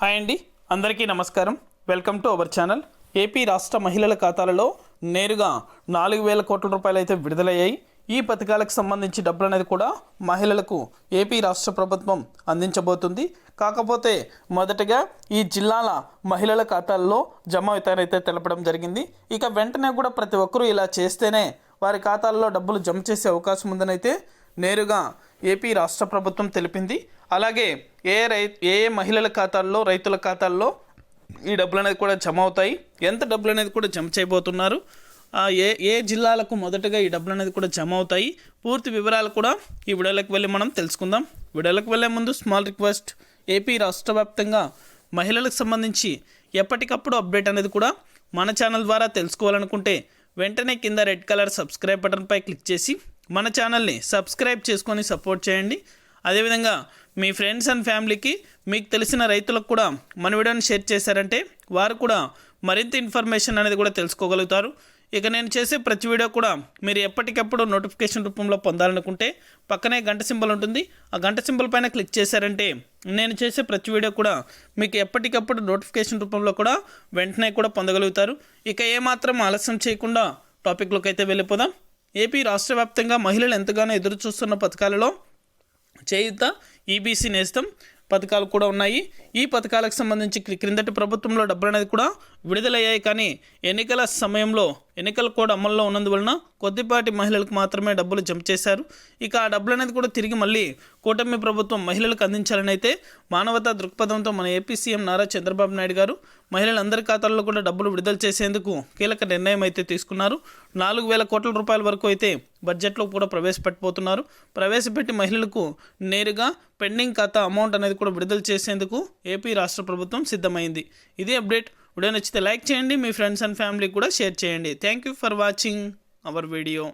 Hi అండి అందరికీ నమస్కారం. Welcome to our channel. AP రాష్ట్ర మహిళల ఖాతాలలో నేరుగా నాలుగు వేల కోట్ల రూపాయలు అయితే విడుదలయ్యాయి. ఈ పథకాలకు సంబంధించి డబ్బులు అనేది కూడా మహిళలకు ఏపీ రాష్ట్ర ప్రభుత్వం అందించబోతుంది. కాకపోతే మొదటగా ఈ జిల్లాల మహిళల ఖాతాల్లో జమ అవుతారైతే తెలపడం జరిగింది. ఇక వెంటనే కూడా ప్రతి ఒక్కరూ ఇలా చేస్తేనే వారి ఖాతాల్లో డబ్బులు జమ చేసే అవకాశం ఉందని అయితే నేరుగా ఏపీ రాష్ట్ర ప్రభుత్వం తెలిపింది. అలాగే ఏ రై ఏ ఏ మహిళల ఖాతాల్లో రైతుల ఖాతాల్లో ఈ డబ్బులు అనేది కూడా జమ అవుతాయి. ఎంత డబ్బులు అనేది కూడా జమ చేయబోతున్నారు. ఏ ఏ జిల్లాలకు మొదటగా ఈ డబ్బులు అనేది కూడా జమ అవుతాయి. పూర్తి వివరాలు కూడా ఈ వీడియోలకు వెళ్ళి మనం తెలుసుకుందాం. వీడియోలకు వెళ్ళే ముందు స్మాల్ రిక్వెస్ట్. ఏపీ రాష్ట్ర వ్యాప్తంగా మహిళలకు సంబంధించి ఎప్పటికప్పుడు అప్డేట్ అనేది కూడా మన ఛానల్ ద్వారా తెలుసుకోవాలనుకుంటే వెంటనే కింద రెడ్ కలర్ సబ్స్క్రైబ్ బటన్పై క్లిక్ చేసి మన ఛానల్ని సబ్స్క్రైబ్ చేసుకొని సపోర్ట్ చేయండి. అదేవిధంగా మీ ఫ్రెండ్స్ అండ్ ఫ్యామిలీకి మీకు తెలిసిన రైతులకు కూడా మన వీడియోని షేర్ చేశారంటే వారు కూడా మరింత ఇన్ఫర్మేషన్ అనేది కూడా తెలుసుకోగలుగుతారు. ఇక నేను చేసే ప్రతి వీడియో కూడా మీరు ఎప్పటికప్పుడు నోటిఫికేషన్ రూపంలో పొందాలనుకుంటే పక్కనే గంట సింబల్ ఉంటుంది. ఆ గంట సింబల్ పైన క్లిక్ చేశారంటే నేను చేసే ప్రతి వీడియో కూడా మీకు ఎప్పటికప్పుడు నోటిఫికేషన్ రూపంలో కూడా వెంటనే కూడా పొందగలుగుతారు. ఇక ఏమాత్రం ఆలస్యం చేయకుండా టాపిక్లోకి అయితే వెళ్ళిపోదాం. ఏపీ రాష్ట్ర వ్యాప్తంగా మహిళలు ఎంతగానో ఎదురుచూస్తున్న పథకాలలో చేయుత ఈబీసీ నేస్తం పథకాలు కూడా ఉన్నాయి. ఈ పథకాలకు సంబంధించి క్రిందటి ప్రభుత్వంలో డబ్బులు అనేది కూడా విడుదలయ్యాయి. కానీ ఎన్నికల సమయంలో ఎన్నికల కోడ్ అమల్లో ఉన్నందువలన కొద్దిపాటి మహిళలకు మాత్రమే డబ్బులు జమ చేశారు. ఇక ఆ డబ్బులు అనేది కూడా తిరిగి మళ్ళీ కూటమి ప్రభుత్వం మహిళలకు అందించాలని అయితే మానవతా దృక్పథంతో మన ఏపీ సీఎం నారా చంద్రబాబు నాయుడు గారు మహిళలందరి ఖాతాల్లో కూడా డబ్బులు విడుదల చేసేందుకు కీలక నిర్ణయం అయితే తీసుకున్నారు. నాలుగు వేల కోట్ల రూపాయల వరకు అయితే బడ్జెట్లో కూడా ప్రవేశపెట్టబోతున్నారు. ప్రవేశపెట్టి మహిళలకు నేరుగా పెండింగ్ ఖాతా అమౌంట్ అనేది కూడా విడుదల చేసేందుకు ఏపీ రాష్ట్ర ప్రభుత్వం సిద్ధమైంది. ఇదే అప్డేట్ వీడియో నచ్చితే లైక్ చేయండి మీ ఫ్రెండ్స్ అండ్ ఫ్యామిలీకి కూడా షేర్ చేయండి. Thank you for watching our video